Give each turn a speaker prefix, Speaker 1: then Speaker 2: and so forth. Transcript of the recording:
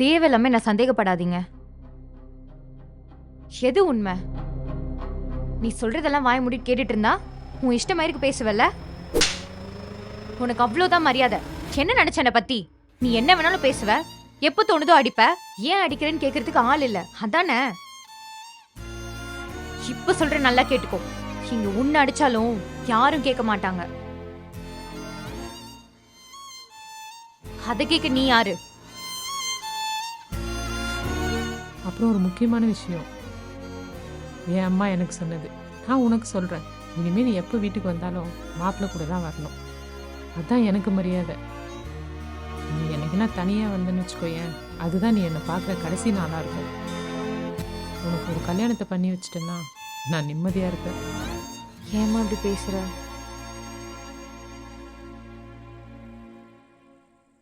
Speaker 1: தேவையில்லாம என்ன சந்தேகப்படாதீங்க. எது உண்மை? நீ சொல்றதெல்லாம் வாய் முடி கேட்டுட்டு இருந்தா உன் இஷ்ட மாதிரி பேசுவல்ல? உனக்கு அவ்வளோதான் மரியாதை. என்ன நினைச்ச என்னை பத்தி? நீ என்ன வேணாலும் பேசுவ. எப்போ தோணுதோ அடிப்ப. ஏன் அடிக்கிறேன்னு கேக்குறதுக்கு ஆள் இல்ல. அதானே? இப்ப சொல்ற நல்லா கேட்டுக்கோ. இங்க உன்னை அடிச்சாலும் யாரும் கேட்க மாட்டாங்க. அதை கேட்க நீ யாரு?
Speaker 2: அப்புறம் ஒரு முக்கியமான விஷயம். என் அம்மா எனக்கு சொன்னது. நான் உனக்கு சொல்கிறேன் இனிமேல் நீ எப்போ வீட்டுக்கு வந்தாலும் மாப்பிள்ளை கூட தான் வரணும். அதுதான் எனக்கு மரியாதை. நீ எனக்குன்னா தனியாக வந்தேன்னு வச்சுக்கோயேன். அதுதான் நீ என்னை பார்க்குற கடைசி நாளாக இருக்கும். உனக்கு ஒரு கல்யாணத்தை பண்ணி வச்சிட்டேன்னா நான் நிம்மதியாக இருப்பேன்.
Speaker 1: ஏமா இப்படி பேசுகிற